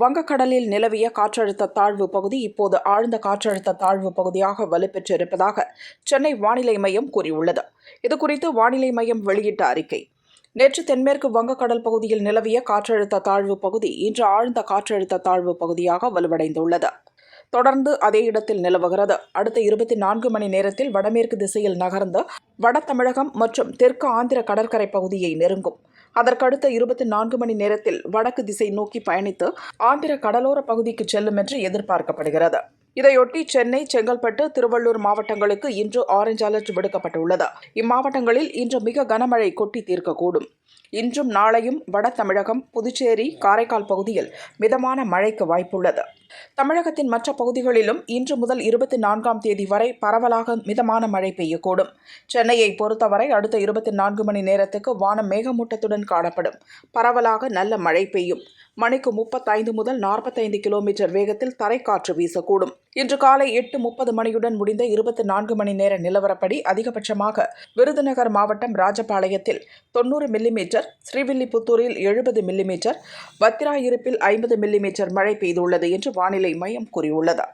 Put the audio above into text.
வங்கக்கடலில் நிலவிய காற்றழுத்த தாழ்வு பகுதி இப்போது ஆழ்ந்த காற்றழுத்த தாழ்வு பகுதியாக வலுப்பெற்றிருப்பதாக சென்னை வானிலை மையம் கூறியுள்ளது. இதுகுறித்து வானிலை மையம் வெளியிட்ட அறிக்கை. நேற்று தென்மேற்கு வங்கக்கடல் பகுதியில் நிலவிய காற்றழுத்த தாழ்வு பகுதி இன்று ஆழ்ந்த காற்றழுத்த தாழ்வு பகுதியாக வலுவடைந்துள்ளது. தொடர்ந்து அதே இடத்தில் நிலவுகிறது. அடுத்த இருபத்தி நான்கு மணி நேரத்தில் வடமேற்கு திசையில் நகர்ந்து வட தமிழகம் மற்றும் தெற்கு ஆந்திர கடற்கரை பகுதியை நெருங்கும். அதற்கடுத்த இருபத்தி நான்கு மணி நேரத்தில் வடக்கு திசை நோக்கி பயணித்து ஆந்திர கடலோர பகுதிக்கு செல்லும் என்று எதிர்பார்க்கப்படுகிறது. இதையொட்டி சென்னை செங்கல்பட்டு திருவள்ளூர் மாவட்டங்களுக்கு இன்று ஆரஞ்சு அலர்ட் விடுக்கப்பட்டுள்ளது. இம்மாவட்டங்களில் இன்று மிக கனமழை கொட்டி தீர்க்கக்கூடும். இன்றும் நாளையும் வட தமிழகம் புதுச்சேரி காரைக்கால் பகுதியில் மிதமான மழைக்கு வாய்ப்புள்ளது. தமிழகத்தின் மற்ற பகுதிகளிலும் இன்று முதல் இருபத்தி நான்காம் தேதி வரை பரவலாக மிதமான மழை பெய்யக்கூடும். சென்னையை பொறுத்தவரை அடுத்த இருபத்தி நான்கு மணி நேரத்துக்கு வானம் மேகமூட்டத்துடன் காணப்படும். பரவலாக நல்ல மழை பெய்யும். மணிக்கு முப்பத்தைந்து முதல் நாற்பத்தைந்து கிலோமீட்டர் வேகத்தில் தரைக்காற்று வீசக்கூடும். இன்று காலை எட்டு முப்பது மணியுடன் முடிந்த இருபத்தி நான்கு மணி நேர நிலவரப்படி அதிகபட்சமாக விருதுநகர் மாவட்டம் ராஜபாளையத்தில் தொண்ணூறு மில்லிமீட்டர் ஸ்ரீவில்லிபுத்தூரில் எழுபது மில்லிமீட்டர் வத்திராயிருப்பில் ஐம்பது மில்லிமீட்டர் மழை பெய்துள்ளது என்று வானிலை மையம் கூறியுள்ளது.